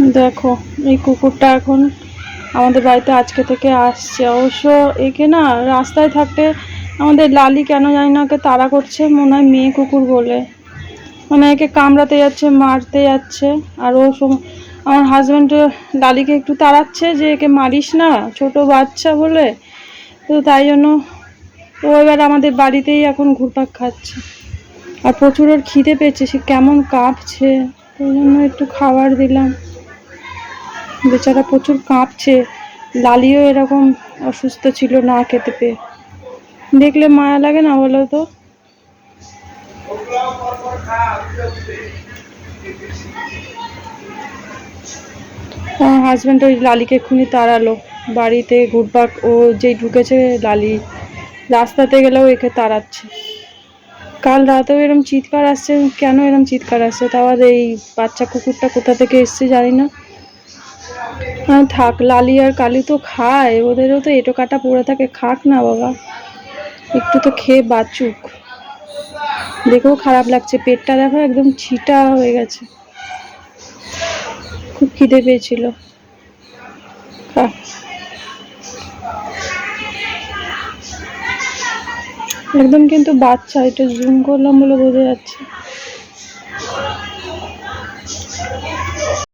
দেখো, এই কুকুরটা এখন আমাদের বাড়িতে আজকে থেকে আসছে। অবশ্য একে না রাস্তায় থাকতে আমাদের লালি কেন জানি না ওকে তাড়া করছে, মনে হয় মেয়ে কুকুর বলে। মানে একে কামড়াতে যাচ্ছে, মারতে যাচ্ছে। আর ও আমার হাজব্যান্ড লালিকে একটু তাড়াচ্ছে যে, একে মারিস না, ছোট বাচ্চা বলে। তো তাই জন্য ও এবার আমাদের বাড়িতেই এখন ঘুরপাক খাচ্ছে। আর প্রচুর ওর খিদে পেয়েছে, সে কেমন কাঁপছে। ওই জন্য একটু খাবার দিলাম। বেচারা প্রচুর কাঁপছে। লালিও এরকম অসুস্থ ছিল না খেতে পেয়ে। দেখলে মায়া লাগে না বলো তো? হাজব্যান্ড ওই লালিকে এক্ষুনি তাড়ালো। বাড়িতে ঘুরপাক, ও যেই ঢুকেছে লালি, রাস্তাতে গেলেও একে তাড়াচ্ছে। কাল রাতেও এরম চিৎকার আসছে, কেন এরম চিৎকার আসছে? তাও এই বাচ্চা কুকুরটা কোথা থেকে এসছে জানি না। হ্যাঁ, থাক, লালি আর কালি তো খায়, ওদেরও তো এটো কাটা পড়ে থাকে, খাক না বাবা। একটু তো খেয়ে বাঁচুক। দেখেও খারাপ লাগছে, পেটটা দেখো একদম ছিটা হয়ে গেছে। খুব খিদে পেয়েছিল। একদম কিন্তু বাচ্চা, এটা জুম করলাম বলে বোঝা যাচ্ছে।